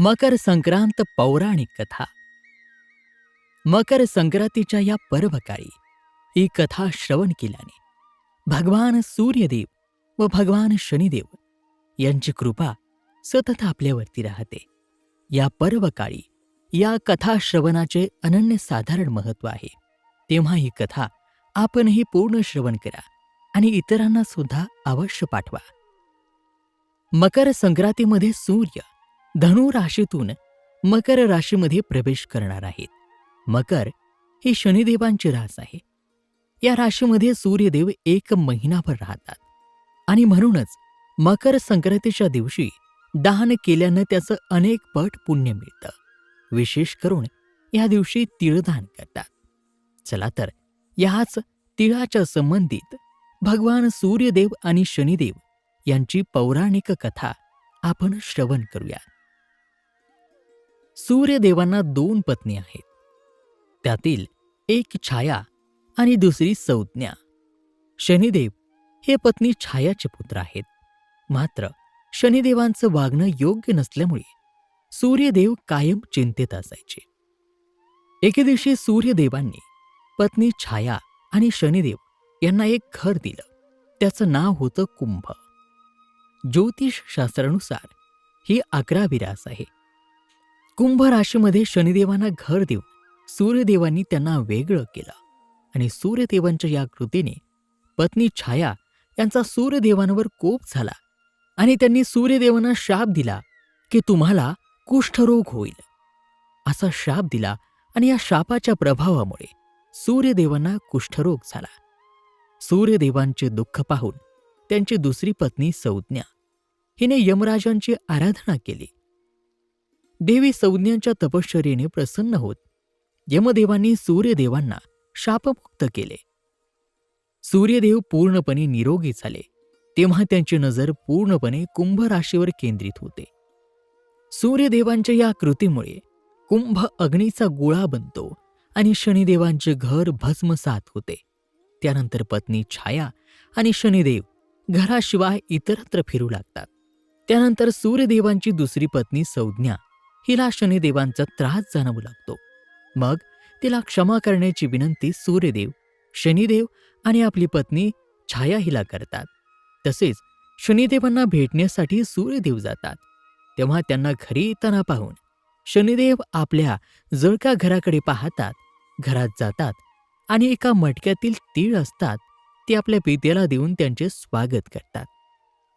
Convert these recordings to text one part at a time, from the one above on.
मकर संक्रांत पौराणिक कथा. मकर संक्रांतीच्या या पर्वकाळी ही कथा श्रवण केल्याने भगवान सूर्यदेव व भगवान शनिदेव यांची कृपा सतत आपल्यावरती राहते. या पर्वकाळी या कथा श्रवणाचे अनन्य साधारण महत्त्व आहे. तेव्हा ही कथा आपणही पूर्ण श्रवण करा आणि इतरांना सुद्धा अवश्य पाठवा. मकर संक्रांतीमध्ये सूर्य धनु राशीतून मकर राशीमध्ये प्रवेश करणार आहेत. मकर ही शनिदेवांची रास आहे. या राशीमध्ये सूर्यदेव एक महिनाभर राहतात. आणि म्हणूनच मकर संक्रांतीच्या दिवशी दान केल्यानं त्याचं अनेक पट पुण्य मिळतं. विशेष करून या दिवशी तिळदान करतात. चला तर याच तिळाच्या संबंधित भगवान सूर्यदेव आणि शनिदेव यांची पौराणिक कथा आपण श्रवण करूया. सूर्यदेवांना दोन पत्नी आहेत. त्यातील एक छाया आणि दुसरी संज्ञा. शनिदेव हे पत्नी छायाचे पुत्र आहेत. मात्र शनिदेवांचं वागणं योग्य नसल्यामुळे सूर्यदेव कायम चिंतेत असायचे. एके दिवशी सूर्यदेवांनी पत्नी छाया आणि शनिदेव यांना एक घर दिलं. त्याचं नाव होतं कुंभ. ज्योतिषशास्त्रानुसार ही अकरावी रास आहे. कुंभ राशीमध्ये शनिदेवांना घर देऊन सूर्यदेवांनी त्यांना वेगळं केलं. आणि सूर्यदेवांच्या या कृतीने पत्नी छाया यांचा सूर्यदेवांवर कोप झाला आणि त्यांनी सूर्यदेवांना शाप दिला की तुम्हाला कुष्ठरोग होईल. असा शाप दिला आणि या शापाच्या प्रभावामुळे सूर्यदेवांना कुष्ठरोग झाला. सूर्यदेवांचे दुःख पाहून त्यांची दुसरी पत्नी संज्ञा हिने यमराजांची आराधना केली. देवी संज्ञांच्या तपश्चर्येने प्रसन्न होत. यमदेवांनी सूर्यदेवांना शापमुक्त केले. सूर्यदेव पूर्णपणे निरोगी झाले. तेव्हा त्यांची नजर पूर्णपणे कुंभ राशीवर केंद्रित होते. सूर्यदेवांच्या या कृतीमुळे कुंभ अग्नीचा गोळा बनतो आणि शनिदेवांचे घर भस्मसात होते. त्यानंतर पत्नी छाया आणि शनिदेव घराशिवाय इतरत्र फिरू लागतात. त्यानंतर सूर्यदेवांची दुसरी पत्नी संज्ञा हिला शनिदेवांचा त्रास जाणवू लागतो. मग तिला क्षमा करण्याची विनंती सूर्यदेव शनिदेव आणि आपली पत्नी छाया हिला करतात. तसेच शनिदेवांना भेटण्यासाठी सूर्यदेव जातात. तेव्हा त्यांना घरी येताना पाहून शनिदेव आपल्या जळका घराकडे पाहतात. घरात जातात आणि एका मटक्यातील तीळ असतात ते आपल्या पित्याला देऊन त्यांचे स्वागत करतात.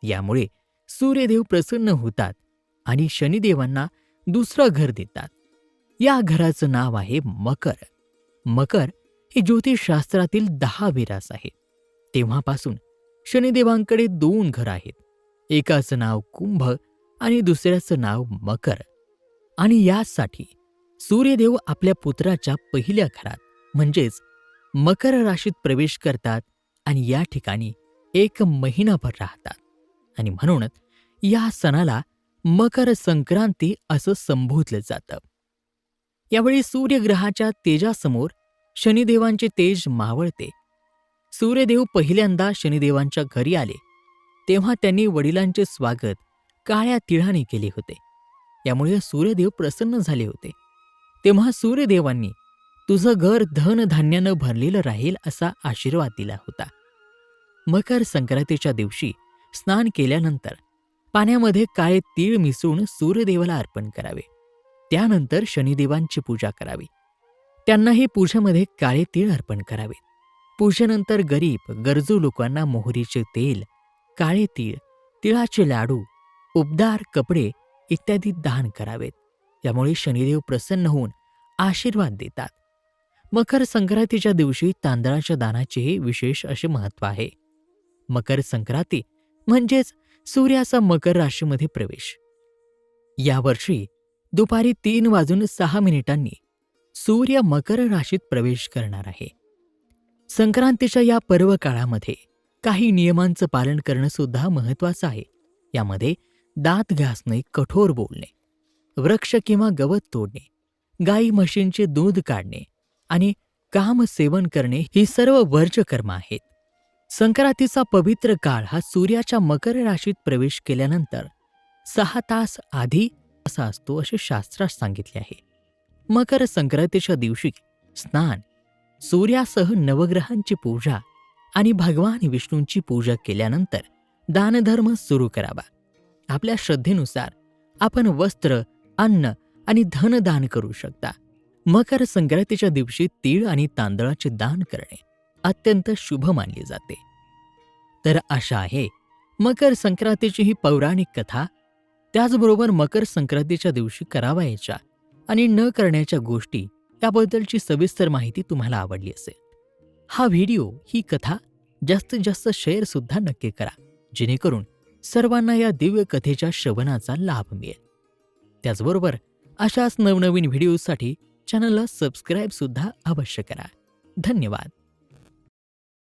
यामुळे सूर्यदेव प्रसन्न होतात आणि शनिदेवांना दुसरं घर देतात. या घराचं नाव आहे मकर. मकर हे ज्योतिषशास्त्रातील दहा विरास आहे. तेव्हापासून शनिदेवांकडे दोन घर आहेत. एकाचं नाव कुंभ आणि दुसऱ्याचं नाव मकर. आणि यासाठी सूर्यदेव आपल्या पुत्राच्या पहिल्या घरात म्हणजेच मकर राशीत प्रवेश करतात आणि या ठिकाणी एक महिनाभर राहतात. आणि म्हणूनच या सणाला मकर संक्रांती असं संबोधलं जातं. यावेळी सूर्यग्रहाच्या तेजासमोर शनिदेवांचे तेज मावळते. सूर्यदेव पहिल्यांदा शनिदेवांच्या घरी आले तेव्हा त्यांनी वडिलांचे स्वागत काळ्या तिळाने केले होते. यामुळे सूर्यदेव प्रसन्न झाले होते. तेव्हा सूर्यदेवांनी तुझं घर धनधान्यानं भरलेलं राहील असा आशीर्वाद दिला होता. मकर संक्रांतीच्या दिवशी स्नान केल्यानंतर पाण्यामध्ये काळे तीळ मिसळून सूर्यदेवाला अर्पण करावे. त्यानंतर शनिदेवांची पूजा करावी. त्यांनाही पूजेमध्ये काळे तीळ अर्पण करावे. पूजेनंतर गरीब गरजू लोकांना मोहरीचे तेल काळे तीळ तिळाचे लाडू उबदार कपडे इत्यादी दान करावेत. यामुळे शनिदेव प्रसन्न होऊन आशीर्वाद देतात. मकर संक्रांतीच्या दिवशी तांदळाच्या दानाचेही विशेष असे महत्त्व आहे. मकर संक्रांती म्हणजेच सूर्याचा मकर राशीमध्ये प्रवेश. यावर्षी दुपारी तीन वाजून सहा मिनिटांनी सूर्य मकर राशीत प्रवेश करणार आहे. संक्रांतीच्या या पर्व काळामध्ये काही नियमांचं पालन करणं सुद्धा महत्वाचं आहे. यामध्ये दात घासणे कठोर बोलणे वृक्ष किंवा गवत तोडणे गाई म्हशींचे दूध काढणे आणि काम सेवन करणे ही सर्व वर्ज्य कर्म आहेत. संक्रांतीचा पवित्र काळ हा सूर्याच्या मकर राशीत प्रवेश केल्यानंतर सहा तास आधी असा असतो असे शास्त्रात सांगितले आहे. मकर संक्रांतीच्या दिवशी स्नान सूर्यासह नवग्रहांची पूजा आणि भगवान विष्णूंची पूजा केल्यानंतर दानधर्म सुरू करावा. आपल्या श्रद्धेनुसार आपण वस्त्र अन्न आणि धन दान करू शकता. मकर संक्रांतीच्या दिवशी तीळ आणि तांदळाचे दान करणे. अत्यंत शुभ मानले जाते. तर अशा आहे मकर संक्रांतीची ही पौराणिक कथा. त्याचबरोबर मकर संक्रांतीच्या दिवशी करावयाच्या आणि न करण्याच्या गोष्टी याबद्दलची सविस्तर माहिती तुम्हाला आवडली असेल. हा व्हिडिओ ही कथा जास्तीत जास्त शेअर सुद्धा नक्की करा जेणेकरून सर्वांना या दिव्य कथेच्या श्रवणाचा लाभ मिळेल. त्याचबरोबर अशाच नवनवीन व्हिडिओसाठी चॅनलला सबस्क्राईब सुद्धा अवश्य करा. धन्यवाद.